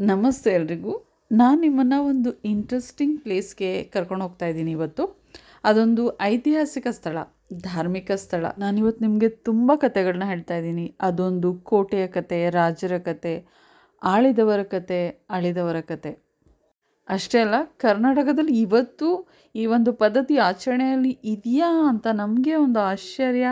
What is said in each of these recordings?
ನಮಸ್ತೆ ಎಲ್ರಿಗೂ. ನಾನು ನಿಮ್ಮನ್ನು ಒಂದು ಇಂಟ್ರೆಸ್ಟಿಂಗ್ ಪ್ಲೇಸ್ಗೆ ಕರ್ಕೊಂಡು ಹೋಗ್ತಾ ಇದ್ದೀನಿ ಇವತ್ತು. ಅದೊಂದು ಐತಿಹಾಸಿಕ ಸ್ಥಳ, ಧಾರ್ಮಿಕ ಸ್ಥಳ. ನಾನಿವತ್ತು ನಿಮಗೆ ತುಂಬ ಕಥೆಗಳನ್ನ ಹೇಳ್ತಾ ಇದ್ದೀನಿ. ಅದೊಂದು ಕೋಟೆಯ ಕತೆ, ರಾಜರ ಕತೆ, ಆಳಿದವರ ಕತೆ, ಅಳಿದವರ ಕತೆ. ಅಷ್ಟೇ ಅಲ್ಲ, ಕರ್ನಾಟಕದಲ್ಲಿ ಇವತ್ತು ಈ ಒಂದು ಪದ್ಧತಿ ಆಚರಣೆಯಲ್ಲಿ ಇದೆಯಾ ಅಂತ ನಮಗೆ ಒಂದು ಆಶ್ಚರ್ಯ.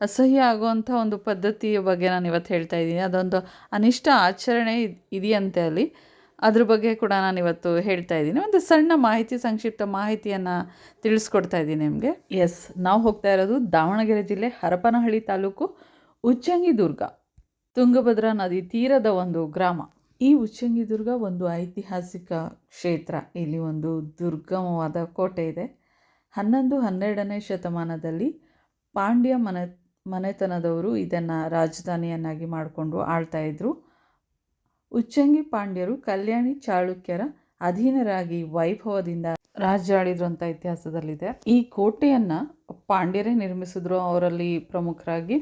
ಅಸಹ್ಯ ಆಗುವಂಥ ಒಂದು ಪದ್ಧತಿಯ ಬಗ್ಗೆ ನಾನು ಇವತ್ತು ಹೇಳ್ತಾ ಇದ್ದೀನಿ. ಅದೊಂದು ಅನಿಷ್ಟ ಆಚರಣೆ ಇದ್- ಇದೆಯಂತೆ ಅಲ್ಲಿ. ಅದ್ರ ಬಗ್ಗೆ ಕೂಡ ನಾನು ಇವತ್ತು ಹೇಳ್ತಾ ಇದ್ದೀನಿ. ಒಂದು ಸಣ್ಣ ಮಾಹಿತಿ, ಸಂಕ್ಷಿಪ್ತ ಮಾಹಿತಿಯನ್ನು ತಿಳಿಸ್ಕೊಡ್ತಾ ಇದ್ದೀನಿ ನಿಮಗೆ. ಎಸ್ ನಾವು ಹೋಗ್ತಾ ಇರೋದು ದಾವಣಗೆರೆ ಜಿಲ್ಲೆ ಹರಪನಹಳ್ಳಿ ತಾಲೂಕು ಉಚ್ಚಂಗಿ ದುರ್ಗ. ತುಂಗಭದ್ರಾ ನದಿ ತೀರದ ಒಂದು ಗ್ರಾಮ. ಈ ಉಚ್ಚಂಗಿ ದುರ್ಗ ಒಂದು ಐತಿಹಾಸಿಕ ಕ್ಷೇತ್ರ. ಇಲ್ಲಿ ಒಂದು ದುರ್ಗಮವಾದ ಕೋಟೆ ಇದೆ. ಹನ್ನೊಂದು ಹನ್ನೆರಡನೇ ಶತಮಾನದಲ್ಲಿ ಪಾಂಡ್ಯ ಮನೆ ಮನೆತನದವರು ಇದನ್ನು ರಾಜಧಾನಿಯನ್ನಾಗಿ ಮಾಡಿಕೊಂಡು ಆಳ್ತಾ ಇದ್ರು. ಉಚ್ಚಂಗಿ ಪಾಂಡ್ಯರು ಕಲ್ಯಾಣಿ ಚಾಳುಕ್ಯರ ಅಧೀನರಾಗಿ ವೈಭವದಿಂದ ರಾಜ್ಯ ಆಳಿದ್ರು ಅಂತ ಇತಿಹಾಸದಲ್ಲಿದೆ. ಈ ಕೋಟೆಯನ್ನ ಪಾಂಡ್ಯರೇ ನಿರ್ಮಿಸಿದ್ರು. ಅವರಲ್ಲಿ ಪ್ರಮುಖರಾಗಿ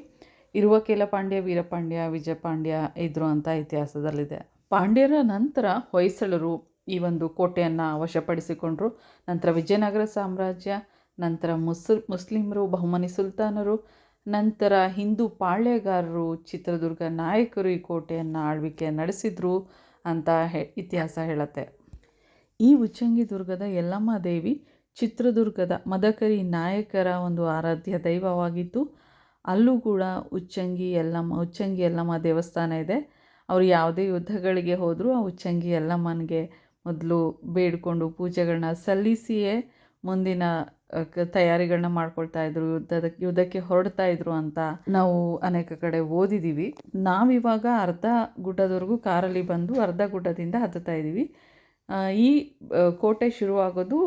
ಇರುವ ಕೆಲ ಪಾಂಡ್ಯ, ವೀರಪಾಂಡ್ಯ, ವಿಜಯಪಾಂಡ್ಯ ಇದ್ರು ಅಂತ ಇತಿಹಾಸದಲ್ಲಿದೆ. ಪಾಂಡ್ಯರ ನಂತರ ಹೊಯ್ಸಳರು ಈ ಒಂದು ಕೋಟೆಯನ್ನು ವಶಪಡಿಸಿಕೊಂಡ್ರು. ನಂತರ ವಿಜಯನಗರ ಸಾಮ್ರಾಜ್ಯ, ನಂತರ ಮುಸ್, ಮುಸ್ಲಿಮರು, ಬಹುಮನಿ ಸುಲ್ತಾನರು ನಂತರ ಹಿಂದೂ ಪಾಳ್ಯಗಾರರು ಚಿತ್ರದುರ್ಗ ನಾಯಕರು ಈ ಕೋಟೆಯನ್ನು ಆಳ್ವಿಕೆ ನಡೆಸಿದ್ರು ಅಂತ ಹೇ, ಇತಿಹಾಸ ಹೇಳುತ್ತೆ. ಈ ಉಚ್ಚಂಗಿದುರ್ಗದ ಯಲ್ಲಮ್ಮ ದೇವಿ ಚಿತ್ರದುರ್ಗದ ಮದಕರಿ ನಾಯಕರ ಒಂದು ಆರಾಧ್ಯ ದೈವವಾಗಿತ್ತು ಅಲ್ಲೂ ಕೂಡ ಉಚ್ಚಂಗಿ ಯಲ್ಲಮ್ಮ ಉಚ್ಚಂಗಿ ಯಲ್ಲಮ್ಮ ದೇವಸ್ಥಾನ ಇದೆ. ಅವರು ಯಾವುದೇ ಯುದ್ಧಗಳಿಗೆ ಹೋದರೂ ಆ ಉಚ್ಚಂಗಿ ಯಲ್ಲಮ್ಮನಿಗೆ ಮೊದಲು ಬೇಡಿಕೊಂಡು ಪೂಜೆಗಳನ್ನ ಸಲ್ಲಿಸಿಯೇ ಮುಂದಿನ ತಯಾರಿಗಳನ್ನ ಮಾಡ್ಕೊಳ್ತಾ ಇದ್ರು, ಯುದ್ಧದ, ಯುದ್ಧಕ್ಕೆ ಹೊರಡ್ತಾ ಇದ್ರು ಅಂತ ನಾವು ಅನೇಕ ಕಡೆ ಓದಿದ್ದೀವಿ ನಾವಿವಾಗ ಅರ್ಧ ಗುಡ್ಡದವರೆಗೂ ಕಾರಲ್ಲಿ ಬಂದು ಅರ್ಧ ಗುಡ್ಡದಿಂದ ಹತ್ತುತ್ತಾ ಇದ್ದೀವಿ. ಈ ಕೋಟೆ ಶುರುವಾಗೋದು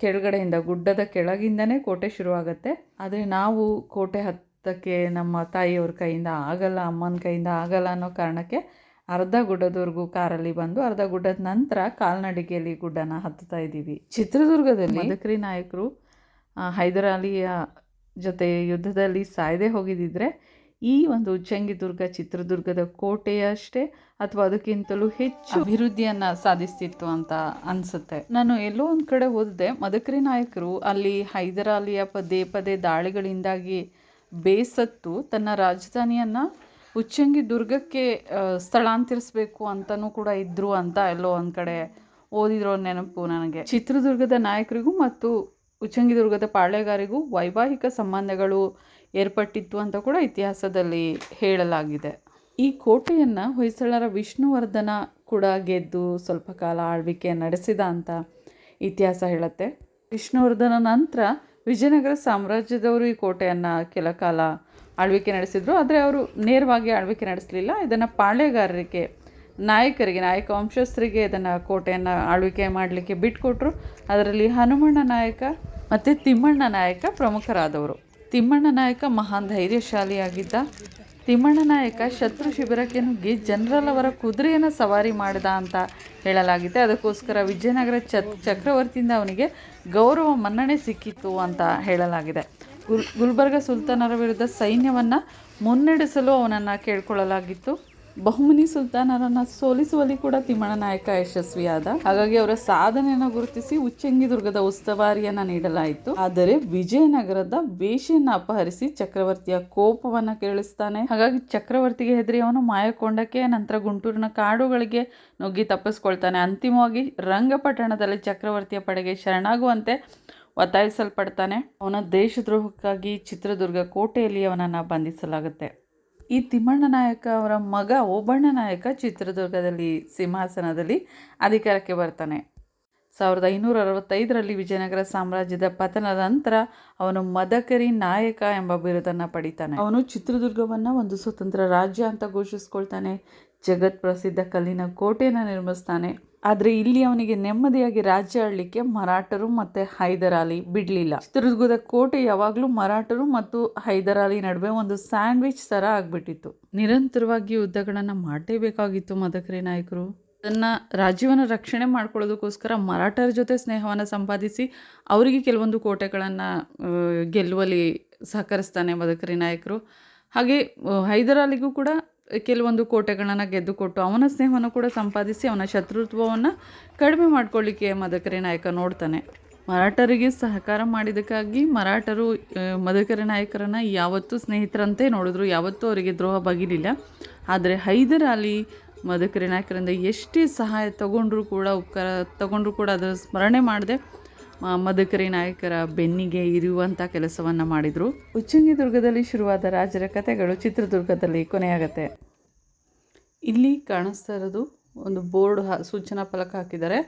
ಕೆಳಗಡೆಯಿಂದ, ಗುಡ್ಡದ ಕೆಳಗಿಂದನೇ ಕೋಟೆ ಶುರುವಾಗತ್ತೆ. ಆದರೆ ನಾವು ಕೋಟೆ ಹತ್ತಕ್ಕೆ ನಮ್ಮ ತಾಯಿಯವ್ರ ಕೈಯಿಂದ ಆಗಲ್ಲ, ಅಮ್ಮನ ಕೈಯಿಂದ ಆಗಲ್ಲ ಅನ್ನೋ ಕಾರಣಕ್ಕೆ ಅರ್ಧ ಗುಡ್ಡದವರೆಗೂ ಕಾರಲ್ಲಿ ಬಂದು ಅರ್ಧ ಗುಡ್ಡದ ನಂತರ ಕಾಲ್ನಡಿಗೆಯಲ್ಲಿ ಗುಡ್ಡನ ಹತ್ತುತ್ತಾ ಇದ್ದೀವಿ. ಚಿತ್ರದುರ್ಗದಲ್ಲಿ ಮದಕರಿ ನಾಯಕರು ಹೈದರಾಲಿಯ ಜೊತೆ ಯುದ್ಧದಲ್ಲಿ ಸಾಯದೆ ಹೋಗಿದ್ದಿದ್ರೆ ಈ ಒಂದು ಉಚ್ಚಂಗಿದುರ್ಗ ಚಿತ್ರದುರ್ಗದ ಕೋಟೆಯಷ್ಟೇ ಅಥವಾ ಅದಕ್ಕಿಂತಲೂ ಹೆಚ್ಚು ಅಭಿವೃದ್ಧಿಯನ್ನು ಸಾಧಿಸ್ತಿತ್ತು ಅಂತ ಅನಿಸುತ್ತೆ. ನಾನು ಎಲ್ಲೋ ಒಂದು ಕಡೆ ಓದಿದೆ ಮದಕರಿ ನಾಯಕರು ಅಲ್ಲಿ ಹೈದರಾಲಿಯ ಪದೇ ಪದೇ ದಾಳಿಗಳಿಂದಾಗಿ ಬೇಸತ್ತು ತನ್ನ ರಾಜಧಾನಿಯನ್ನ ಉಚ್ಚಂಗಿ ದುರ್ಗಕ್ಕೆ ಸ್ಥಳಾಂತರಿಸಬೇಕು ಅಂತಲೂ ಕೂಡ ಇದ್ರು ಅಂತ ಎಲ್ಲೋ ಒಂದು ಕಡೆ ಓದಿರೋ ನೆನಪು ನನಗೆ. ಚಿತ್ರದುರ್ಗದ ನಾಯಕರಿಗೂ ಮತ್ತು ಉಚ್ಚಂಗಿ ದುರ್ಗದ ಪಾಳೆಗಾರಿಗೂ ವೈವಾಹಿಕ ಸಂಬಂಧಗಳು ಏರ್ಪಟ್ಟಿತ್ತು ಅಂತ ಕೂಡ ಇತಿಹಾಸದಲ್ಲಿ ಹೇಳಲಾಗಿದೆ. ಈ ಕೋಟೆಯನ್ನು ಹೊಯ್ಸಳರ ವಿಷ್ಣುವರ್ಧನ ಕೂಡ ಗೆದ್ದು ಸ್ವಲ್ಪ ಕಾಲ ಆಳ್ವಿಕೆ ನಡೆಸಿದ ಅಂತ ಇತಿಹಾಸ ಹೇಳುತ್ತೆ. ವಿಷ್ಣುವರ್ಧನ ನಂತರ ವಿಜಯನಗರ ಸಾಮ್ರಾಜ್ಯದವರು ಈ ಕೋಟೆಯನ್ನು ಕೆಲ ಕಾಲ ಆಳ್ವಿಕೆ ನಡೆಸಿದ್ರು. ಆದರೆ ಅವರು ನೇರವಾಗಿ ಆಳ್ವಿಕೆ ನಡೆಸಲಿಲ್ಲ. ಇದನ್ನು ಪಾಳೆಗಾರರಿಗೆ ನಾಯಕರಿಗೆ, ನಾಯಕ ವಂಶಸ್ಥರಿಗೆ ಇದನ್ನು ಕೋಟೆಯನ್ನು ಆಳ್ವಿಕೆ ಮಾಡಲಿಕ್ಕೆ ಬಿಟ್ಕೊಟ್ರು. ಅದರಲ್ಲಿ ಹನುಮಣ್ಣ ನಾಯಕ ಮತ್ತು ತಿಮ್ಮಣ್ಣ ನಾಯಕ ಪ್ರಮುಖರಾದವರು. ತಿಮ್ಮಣ್ಣ ನಾಯಕ ಮಹಾನ್ ಧೈರ್ಯಶಾಲಿಯಾಗಿದ್ದ. ತಿಮ್ಮಣ್ಣ ನಾಯಕ ಶತ್ರು ಶಿಬಿರಕ್ಕೆ ನುಗ್ಗಿ ಜನರಲ್ ಅವರ ಕುದುರೆಯನ್ನು ಸವಾರಿ ಮಾಡಿದ ಅಂತ ಹೇಳಲಾಗಿದೆ. ಅದಕ್ಕೋಸ್ಕರ ವಿಜಯನಗರ ಚ ಚಕ್ರವರ್ತಿಯಿಂದ ಅವನಿಗೆ ಗೌರವ ಮನ್ನಣೆ ಸಿಕ್ಕಿತ್ತು ಅಂತ ಹೇಳಲಾಗಿದೆ. ಗುಲ್ ಗುಲ್ಬರ್ಗ ಸುಲ್ತಾನರ ವಿರುದ್ಧ ಸೈನ್ಯವನ್ನು ಮುನ್ನಡೆಸಲು ಅವನನ್ನು ಕೇಳ್ಕೊಳ್ಳಲಾಗಿತ್ತು. ಬಹುಮನಿ ಸುಲ್ತಾನರನ್ನು ಸೋಲಿಸುವಲ್ಲಿ ಕೂಡ ತಿಮ್ಮಣ್ಣ ನಾಯಕ ಯಶಸ್ವಿಯಾದ. ಹಾಗಾಗಿ ಅವರ ಸಾಧನೆಯನ್ನು ಗುರುತಿಸಿ ಉಚ್ಚಂಗಿದುರ್ಗದ ದುರ್ಗದ ಉಸ್ತುವಾರಿಯನ್ನ ನೀಡಲಾಯಿತು. ಆದರೆ ವಿಜಯನಗರದ ವೇಷೆಯನ್ನು ಅಪಹರಿಸಿ ಚಕ್ರವರ್ತಿಯ ಕೋಪವನ್ನು ಕೇಳಿಸ್ತಾನೆ. ಹಾಗಾಗಿ ಚಕ್ರವರ್ತಿಗೆ ಹೆದರಿ ಅವನು ಮಾಯಕೊಂಡಕ್ಕೆ, ನಂತರ ಗುಂಟೂರಿನ ಕಾಡುಗಳಿಗೆ ನುಗ್ಗಿ ತಪ್ಪಿಸ್ಕೊಳ್ತಾನೆ. ಅಂತಿಮವಾಗಿ ರಂಗಪಟ್ಟಣದಲ್ಲಿ ಚಕ್ರವರ್ತಿಯ ಪಡೆಗೆ ಶರಣಾಗುವಂತೆ ಒತ್ತಾಯಿಸಲ್ಪಡ್ತಾನೆ. ಅವನ ದೇಶದ್ರೋಹಕ್ಕಾಗಿ ಚಿತ್ರದುರ್ಗ ಕೋಟೆಯಲ್ಲಿ ಅವನನ್ನು ಬಂಧಿಸಲಾಗುತ್ತೆ. ಈ ತಿಮ್ಮಣ್ಣ ನಾಯಕ ಅವರ ಮಗ ಓಬಣ್ಣ ನಾಯಕ ಚಿತ್ರದುರ್ಗದಲ್ಲಿ ಸಿಂಹಾಸನದಲ್ಲಿ ಅಧಿಕಾರಕ್ಕೆ ಬರ್ತಾನೆ. ಸಾವಿರದ ಐನೂರ ಅರವತ್ತೈದರಲ್ಲಿ ವಿಜಯನಗರ ಸಾಮ್ರಾಜ್ಯದ ಪತನದ ನಂತರ ಅವನು ಮದಕರಿ ನಾಯಕ ಎಂಬ ಬಿರುದನ್ನು ಪಡಿತಾನೆ. ಅವನು ಚಿತ್ರದುರ್ಗವನ್ನು ಒಂದು ಸ್ವತಂತ್ರ ರಾಜ್ಯ ಅಂತ ಘೋಷಿಸ್ಕೊಳ್ತಾನೆ. ಜಗತ್ ಪ್ರಸಿದ್ಧ ಕಲ್ಲಿನ ಕೋಟೆಯನ್ನು ನಿರ್ಮಿಸ್ತಾನೆ. ಆದರೆ ಇಲ್ಲಿ ಅವನಿಗೆ ನೆಮ್ಮದಿಯಾಗಿ ರಾಜ್ಯ ಆಳಲಿಕ್ಕೆ ಮರಾಠರು ಮತ್ತು ಹೈದರಾಲಿ ಬಿಡಲಿಲ್ಲ. ಚಿತ್ರದುರ್ಗದ ಕೋಟೆ ಯಾವಾಗಲೂ ಮರಾಠರು ಮತ್ತು ಹೈದರಾಲಿ ನಡುವೆ ಒಂದು ಸ್ಯಾಂಡ್ವಿಚ್ ಥರ ಆಗಿಬಿಟ್ಟಿತ್ತು. ನಿರಂತರವಾಗಿ ಯುದ್ಧಗಳನ್ನು ಮಾಡಲೇಬೇಕಾಗಿತ್ತು ಮದಕರಿ ನಾಯಕರು. ಅದನ್ನು ರಾಜ್ಯವನ್ನು ರಕ್ಷಣೆ ಮಾಡ್ಕೊಳ್ಳೋದಕ್ಕೋಸ್ಕರ ಮರಾಠರ ಜೊತೆ ಸ್ನೇಹವನ್ನು ಸಂಪಾದಿಸಿ ಅವರಿಗೆ ಕೆಲವೊಂದು ಕೋಟೆಗಳನ್ನು ಗೆಲ್ಲುವಲ್ಲಿ ಸಹಕರಿಸ್ತಾನೆ ಮದಕರಿ ನಾಯಕರು. ಹಾಗೆ ಹೈದರಾಲಿಗೂ ಕೂಡ ಕೆಲವೊಂದು ಕೋಟೆಗಳನ್ನು ಗೆದ್ದುಕೊಟ್ಟು ಅವನ ಸ್ನೇಹವನ್ನು ಕೂಡ ಸಂಪಾದಿಸಿ ಅವನ ಶತ್ರುತ್ವವನ್ನು ಕಡಿಮೆ ಮಾಡಿಕೊಳ್ಳಿಕ್ಕೆ ಮದಕರಿ ನಾಯಕ ನೋಡ್ತಾನೆ. ಮರಾಠರಿಗೆ ಸಹಕಾರ ಮಾಡಿದ್ದಕ್ಕಾಗಿ ಮರಾಠರು ಮದಕರಿ ನಾಯಕರನ್ನು ಯಾವತ್ತೂ ಸ್ನೇಹಿತರಂತೆ ನೋಡಿದ್ರು, ಯಾವತ್ತೂ ಅವರಿಗೆ ದ್ರೋಹ ಬಗಿಲಿಲ್ಲ. ಆದರೆ ಹೈದರ್ ಅಲಿ ಮದಕರಿ ನಾಯಕರಿಂದ ಎಷ್ಟೇ ಸಹಾಯ ತಗೊಂಡ್ರೂ ಕೂಡ, ಉಪಕಾರ ತಗೊಂಡ್ರೂ ಕೂಡ ಅದರ ಸ್ಮರಣೆ ಮಾಡದೆ ಮದಕರಿ ನಾಯಕರ ಬೆನ್ನಿಗೆ ಇರುವಂಥ ಕೆಲಸವನ್ನು ಮಾಡಿದರು. ಉಚ್ಚಂಗಿ ದುರ್ಗದಲ್ಲಿ ಶುರುವಾದ ರಾಜರ ಕಥೆಗಳು ಚಿತ್ರದುರ್ಗದಲ್ಲಿ ಕೊನೆಯಾಗತ್ತೆ. ಇಲ್ಲಿ ಕಾಣಿಸ್ತಾ ಇರೋದು ಒಂದು ಬೋರ್ಡ್ ಸೂಚನಾ ಫಲಕ ಹಾಕಿದ್ದಾರೆ.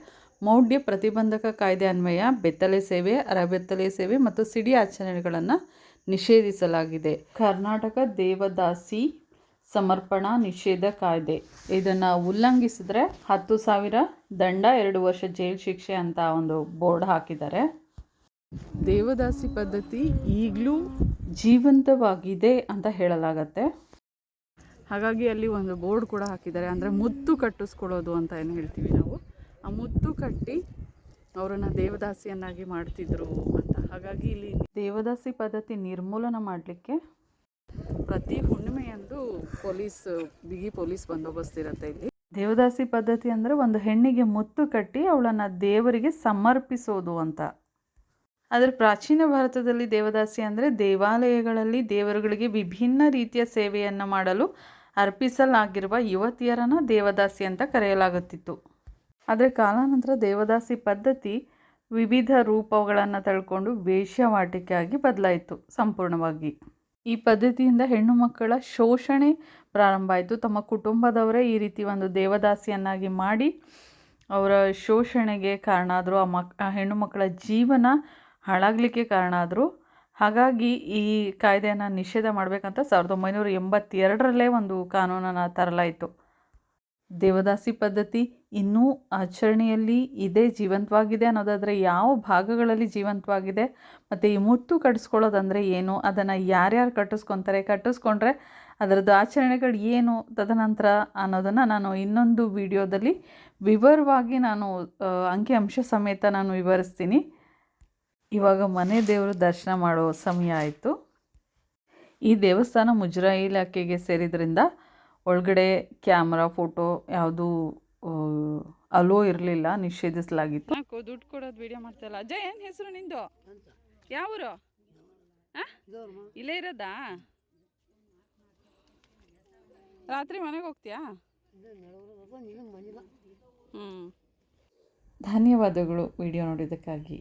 ಮೌಢ್ಯ ಪ್ರತಿಬಂಧಕ ಕಾಯ್ದೆ ಅನ್ವಯ, ಬೆತ್ತಲೆ ಸೇವೆ, ಅರಬೆತ್ತಲೆ ಸೇವೆ ಮತ್ತು ಸಿಡಿ ಆಚರಣೆಗಳನ್ನು ನಿಷೇಧಿಸಲಾಗಿದೆ. ಕರ್ನಾಟಕ ದೇವದಾಸಿ ಸಮರ್ಪಣಾ ನಿಷೇಧ ಕಾಯ್ದೆ. ಇದನ್ನು ಉಲ್ಲಂಘಿಸಿದ್ರೆ ಹತ್ತು ಸಾವಿರ ದಂಡ ಎರಡು ವರ್ಷ ಜೈಲು ಶಿಕ್ಷೆ ಅಂತ ಒಂದು ಬೋರ್ಡ್ ಹಾಕಿದ್ದಾರೆ. ದೇವದಾಸಿ ಪದ್ಧತಿ ಈಗಲೂ ಜೀವಂತವಾಗಿದೆ ಅಂತ ಹೇಳಲಾಗತ್ತೆ. ಹಾಗಾಗಿ ಅಲ್ಲಿ ಒಂದು ಬೋರ್ಡ್ ಕೂಡ ಹಾಕಿದ್ದಾರೆ. ಅಂದರೆ ಮುತ್ತು ಕಟ್ಟಿಸ್ಕೊಳ್ಳೋದು ಅಂತ ಏನು ಹೇಳ್ತೀವಿ ನಾವು. ಆ ಮುತ್ತು ಕಟ್ಟಿ ಅವರನ್ನು ದೇವದಾಸಿಯನ್ನಾಗಿ ಮಾಡ್ತಿದ್ರು ಅಂತ. ಹಾಗಾಗಿ ಇಲ್ಲಿ ದೇವದಾಸಿ ಪದ್ಧತಿ ನಿರ್ಮೂಲನ ಮಾಡಲಿಕ್ಕೆ ಪ್ರತಿ ಹುಣ್ಣಿಮೆಯಂದು ಪೊಲೀಸ್, ಬಿಗಿ ಪೊಲೀಸ್ ಬಂದೋಬಸ್ತ್ ಇರುತ್ತೆ ಇಲ್ಲಿ. ದೇವದಾಸಿ ಪದ್ಧತಿ ಅಂದರೆ ಒಂದು ಹೆಣ್ಣಿಗೆ ಮುತ್ತು ಕಟ್ಟಿ ಅವಳನ್ನು ದೇವರಿಗೆ ಸಮರ್ಪಿಸೋದು ಅಂತ. ಆದರೆ ಪ್ರಾಚೀನ ಭಾರತದಲ್ಲಿ ದೇವದಾಸಿ ಅಂದರೆ ದೇವಾಲಯಗಳಲ್ಲಿ ದೇವರುಗಳಿಗೆ ವಿಭಿನ್ನ ರೀತಿಯ ಸೇವೆಯನ್ನು ಮಾಡಲು ಅರ್ಪಿಸಲಾಗಿರುವ ಯುವತಿಯರನ್ನು ದೇವದಾಸಿ ಅಂತ ಕರೆಯಲಾಗುತ್ತಿತ್ತು. ಆದರೆ ಕಾಲಾನಂತರ ದೇವದಾಸಿ ಪದ್ಧತಿ ವಿವಿಧ ರೂಪಗಳನ್ನು ತಳ್ಕೊಂಡು ವೇಷವಾಟಿಕೆಯಾಗಿ ಬದಲಾಯಿತು ಸಂಪೂರ್ಣವಾಗಿ. ಈ ಪದ್ಧತಿಯಿಂದ ಹೆಣ್ಣು ಮಕ್ಕಳ ಶೋಷಣೆ ಪ್ರಾರಂಭ ಆಯಿತು. ತಮ್ಮ ಕುಟುಂಬದವರೇ ಈ ರೀತಿ ಒಂದು ದೇವದಾಸಿಯನ್ನಾಗಿ ಮಾಡಿ ಅವರ ಶೋಷಣೆಗೆ ಕಾರಣ ಆದರು, ಆ ಮಕ್, ಆ ಹೆಣ್ಣು ಮಕ್ಕಳ ಜೀವನ ಹಾಳಾಗಲಿಕ್ಕೆ ಕಾರಣ ಆದರು. ಹಾಗಾಗಿ ಈ ಕಾಯ್ದೆಯನ್ನು ನಿಷೇಧ ಮಾಡಬೇಕಂತ ಸಾವಿರದ ಒಂಬೈನೂರ ಎಂಬತ್ತೆರಡರಲ್ಲೇ ಒಂದು ಕಾನೂನನ್ನು ತರಲಾಯಿತು. ದೇವದಾಸಿ ಪದ್ಧತಿ ಇನ್ನೂ ಆಚರಣೆಯಲ್ಲಿ ಇದೆ, ಜೀವಂತವಾಗಿದೆ ಅನ್ನೋದಾದರೆ ಯಾವ ಭಾಗಗಳಲ್ಲಿ ಜೀವಂತವಾಗಿದೆ, ಮತ್ತು ಈ ಮುತ್ತು ಕಟ್ಟಿಸ್ಕೊಳ್ಳೋದಂದರೆ ಏನು, ಅದನ್ನು ಯಾರ್ಯಾರು ಕಟ್ಟಿಸ್ಕೊತಾರೆ, ಕಟ್ಟಿಸ್ಕೊಂಡ್ರೆ ಅದರದ್ದು ಆಚರಣೆಗಳು ಏನು ತದನಂತರ ಅನ್ನೋದನ್ನು ನಾನು ಇನ್ನೊಂದು ವಿಡಿಯೋದಲ್ಲಿ ವಿವರವಾಗಿ ನಾನು ಅಂಕಿಅಂಶ ಸಮೇತ ನಾನು ವಿವರಿಸ್ತೀನಿ. ಇವಾಗ ಮನೆ ದೇವರು ದರ್ಶನ ಮಾಡೋ ಸಮಯ ಆಯಿತು. ಈ ದೇವಸ್ಥಾನ ಮುಜರಾಯಿ ಇಲಾಖೆಗೆ ಸೇರಿದ್ರಿಂದ ಒಳಗಡೆ ಕ್ಯಾಮ್ರಾ ಫೋಟೋ ಯಾವುದು ಅಲೋ ಇರಲಿಲ್ಲ ನಿಷೇಧಿಸಲಾಗಿತ್ತು. ದುಡ್ಡು ಕೊಡೋದು ವಿಡಿಯೋ ಮಾಡ್ತಾಯಿಲ್ಲ? ಅಜಯ್ ಏನು ಹೆಸರು ನಿಂದು? ಯಾವೂರು? ಇಲ್ಲೇ ಇರೋದಾ? ರಾತ್ರಿ ಮನೆಗೆ ಹೋಗ್ತೀಯಾ? ಹ್ಞೂ ಧನ್ಯವಾದಗಳು ವಿಡಿಯೋ ನೋಡಿದ್ದಕ್ಕಾಗಿ.